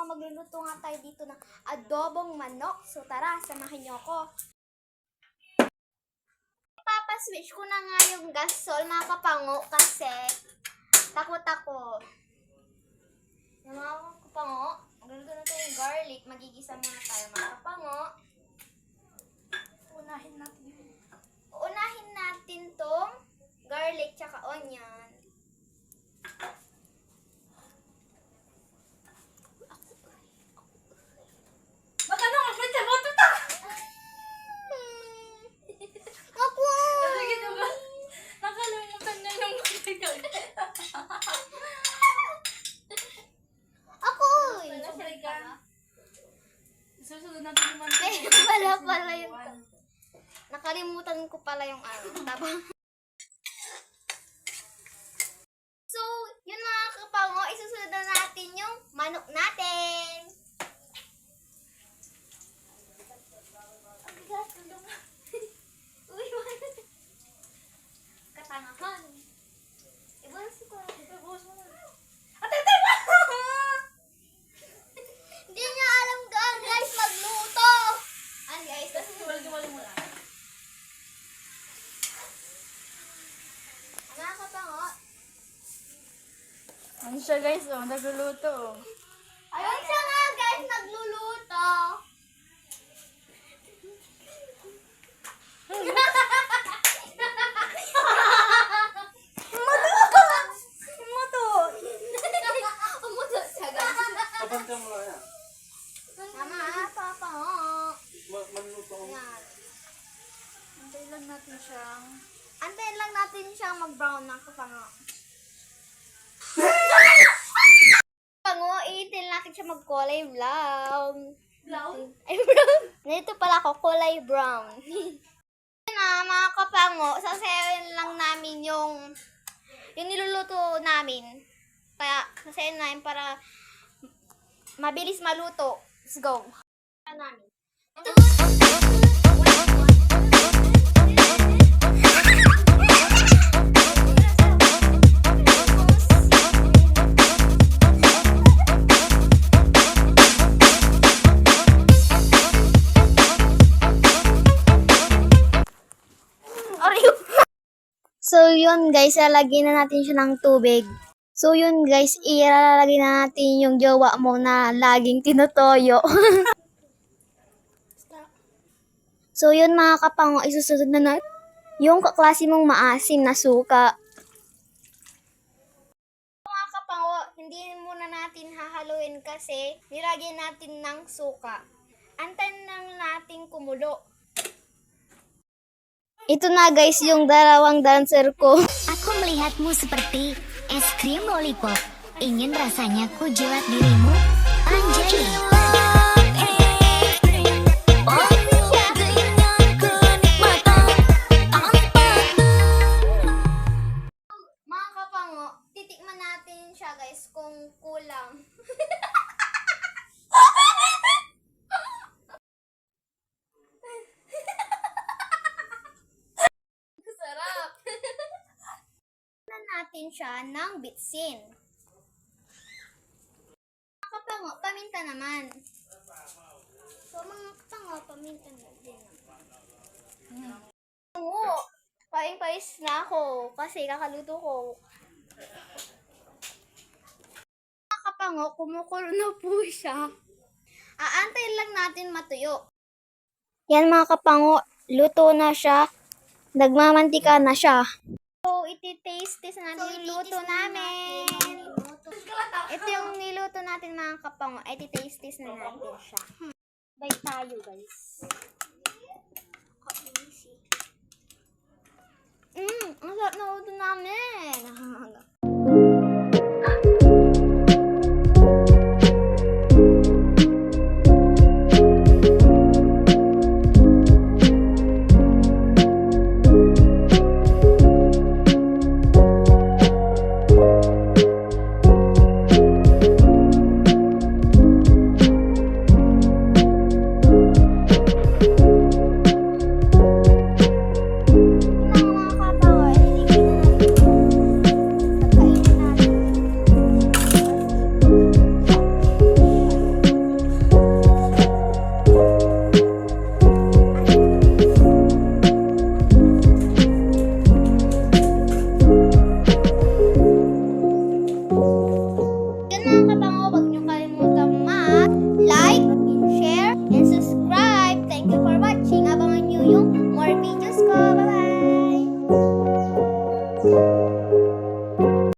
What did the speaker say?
kapango, magluluto nga tayo dito ng adobong manok. So tara, samahin niyo ako. Papaswitch ko na nga yung gasol mga kapango kasi takot ako. Yung mga kapango, magluluto na tayo ng garlic. Magigisa muna tayo mga kapango. Unahin natin yun. Unahin natin tong garlic tsaka onion. Ba't ano ang pwede mo? Tuta! Ako! Sige diba? Nakalimutan niya yung matigal. Ako! Sabay ka. Susunod natin yung Ay, wala pala yung... Nakalimutan ko pala yung ano. So, yun mga kapango, isusunod na natin yung manok natin. Ang bigat, tulong na. Uy, manok. Katangahan. Ibulas ko. Ibuhos mo na. Ate, ate, Hindi niya alam gaan, guys, magluto. Ano guys, kasi Tiwali-tiwali mo lang. mga kapango, Ano siya guys, oh, nagluluto. oh. Ayun siya nga guys, nagluluto. Kapantay mo lang yan. Tama, papa. Ma manluto ko. Yan. Antay lang natin siyang... Antayin lang natin siyang mag-brown ng kapango. Pango, iitin natin siya mag-kulay brown. Brown? Ay, brown. Nito pala ako, kulay brown. Na, mga kapango, sasayaw lang namin yung yung niluluto namin. Kaya, sasayaw namin para mabilis maluto. Let's go. namin. So, yun guys, ilalagay na natin siya ng tubig. So, yun guys, ilalagay na natin yung jowa mo na laging tinutoyo. so, yun mga kapango, isusunod na natin yung kaklase mong maasim na suka. Mga kapango, hindi muna natin hahaluin kasi nilagyan natin ng suka. Antayin lang natin kumulo. Ito na guys yung dalawang dancer ko. Aku melihatmu seperti es krim lollipop. Ingin rasanya ku jilat dirimu. Anjay. Natin siya ng bitsin. Kapango, paminta naman. So mga kapango, paminta na din. Oo. Paing-pais na ako kasi kakaluto ko. Mga kapango, kumukulo na po siya. Aantayin lang natin matuyo. Yan mga kapango, luto na siya. Nagmamantika na siya. So, iti-taste natin yung luto namin. Ito yung niluto natin mga kapango. Iti-taste na natin siya. Bye tayo guys. Mmm, ang sarap na uto namin.